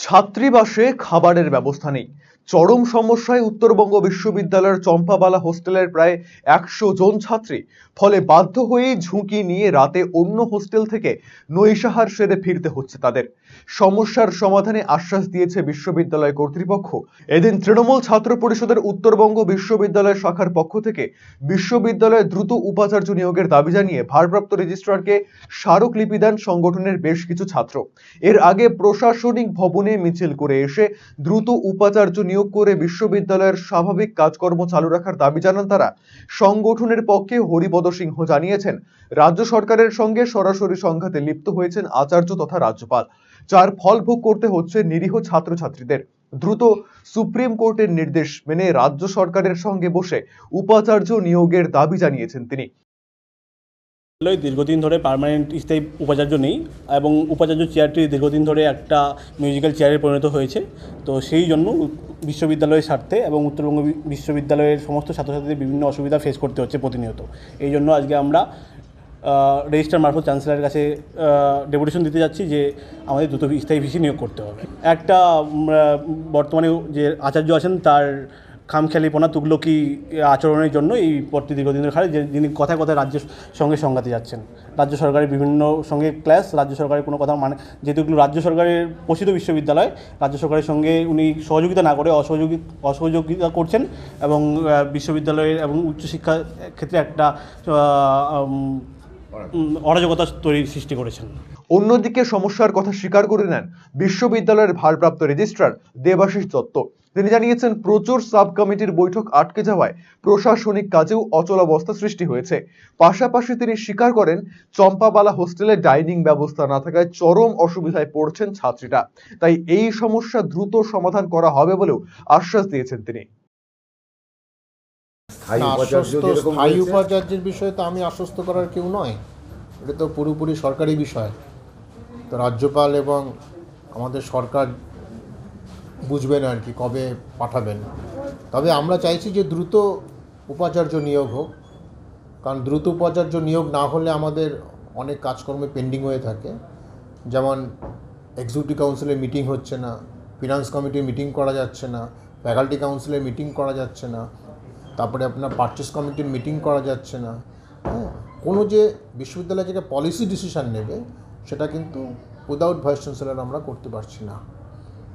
ছাত্রীবাসে খাবারের ব্যবস্থা নেই। চরম সমস্যায় উত্তরবঙ্গ বিশ্ববিদ্যালয়ের চম্পাবালা হোস্টেলের প্রায় একশো জন ছাত্রী, ফলে বাধ্য হয়েই ঝুঁকি নিয়ে রাতে অন্য হোস্টেল থেকে নৈশাহার সেরে ফিরতে হচ্ছে তাদের। সমস্যার সমাধানে আশ্বাস দিয়েছে বিশ্ববিদ্যালয় কর্তৃপক্ষ। এদিন তৃণমূল ছাত্র পরিষদের উত্তরবঙ্গ বিশ্ববিদ্যালয় শাখার পক্ষ থেকে বিশ্ববিদ্যালয়ে দ্রুত উপাচার্য নিয়োগের দাবি জানিয়ে ভারপ্রাপ্ত রেজিস্ট্রারকে স্মারকলিপি দেন সংগঠনের বেশ কিছু ছাত্র। এর আগে প্রশাসনিক ভবনে মিছিল করে এসে দ্রুত উপাচার্য নিয়োগ করে বিশ্ববিদ্যালয়ের স্বাভাবিক কাজকর্ম চালু রাখার দাবি জানান তারা। সংগঠনের পক্ষে হরিপদ সিংহ জানিয়েছেন, রাজ্য সরকারের সঙ্গে সরাসরি সংঘাতে লিপ্ত হয়েছেন আচার্য তথা রাজ্যপাল। যার ফল ভোগ করতে হচ্ছে নিরীহ ছাত্রছাত্রীদের। দ্রুত সুপ্রিম কোর্টের নির্দেশ মেনে রাজ্য সরকারের সঙ্গে বসে উপাচার্য নিয়োগের দাবি জানিয়েছেন তিনি। দীর্ঘদিন ধরে পার্মানেন্ট স্থায়ী উপাচার্য নেই এবং উপাচার্য চেয়ারটি দীর্ঘদিন ধরে একটা মিউজিক্যাল চেয়ারে পরিণত হয়েছে। তো সেই জন্য বিশ্ববিদ্যালয়ের স্বার্থে এবং উত্তরবঙ্গ বিশ্ববিদ্যালয়ের সমস্ত ছাত্রছাত্রীদের বিভিন্ন অসুবিধা ফেস করতে হচ্ছে প্রতিনিয়ত। এই জন্য আজকে আমরা রেজিস্টার মারফত চ্যান্সেলারের কাছে ডেপুটেশন দিতে যাচ্ছি যে আমাদের দ্রুত স্থায়ী ভিসি নিয়োগ করতে হবে। একটা বর্তমানে যে আচার্য আছেন, তার খামখেয়ালিপনা তুগলকি আচরণের জন্য এই পদটি দীর্ঘদিন ধরে খারে যে যিনি কথায় কথায় রাজ্যের সঙ্গে সংঘাতে যাচ্ছেন। রাজ্য সরকারের বিভিন্ন সঙ্গে ক্লাস রাজ্য সরকারের কোনো কথা মানে যেহেতু রাজ্য সরকারের পোষিত বিশ্ববিদ্যালয়, রাজ্য সরকারের সঙ্গে উনি সহযোগিতা না করে অসহযোগী, অসহযোগিতা করছেন এবং বিশ্ববিদ্যালয়ের এবং উচ্চশিক্ষা ক্ষেত্রে একটা অরাজকতা তৈরি সৃষ্টি করেছেন। অন্যদিকে সমস্যার কথা স্বীকার করে নেন বিশ্ববিদ্যালয়ের ভারপ্রাপ্ত রেজিস্ট্রার দেবাশিস দত্ত। তিনি জানিয়েছেন প্রচুর সাব কমিটির বৈঠক আটকে যাওয়ায় প্রশাসনিক কাজেও অচলাবস্থা সৃষ্টি হয়েছে। পাশাপাশি তিনি স্বীকার করেন চম্পাবালা হোস্টেলে ডাইনিং ব্যবস্থা না থাকায় চরম অসুবিধায় পড়ছেন ছাত্রীরা। তাই এই সমস্যা দ্রুত সমাধান করা হবে বলেও আশ্বাস দিয়েছেন তিনি। স্থায়ী উপাচার্যের বিষয়ে তো আমি আশ্বস্ত করার কেউ নয়। এটা তো পুরোপুরি সরকারি বিষয়। তো রাজ্যপাল এবং আমাদের সরকার বুঝবেন আর কি কবে পাঠাবেন। তবে আমরা চাইছি যে দ্রুত উপাচার্য নিয়োগ হোক। কারণ দ্রুত উপাচার্য নিয়োগ না হলে আমাদের অনেক কাজকর্মে পেন্ডিং হয়ে থাকে। যেমন এক্সিকিউটিভ কাউন্সিলের মিটিং হচ্ছে না ফিনান্স কমিটির মিটিং করা যাচ্ছে না ফ্যাকাল্টি কাউন্সিলের মিটিং করা যাচ্ছে না, তারপরে আপনার পারচেস কমিটির মিটিং করা যাচ্ছে না। কোনো যে বিশ্ববিদ্যালয় যেটা পলিসি ডিসিশান নেবে সেটা কিন্তু উইদাউট ভাইস চ্যান্সেলার আমরা করতে পারছি না।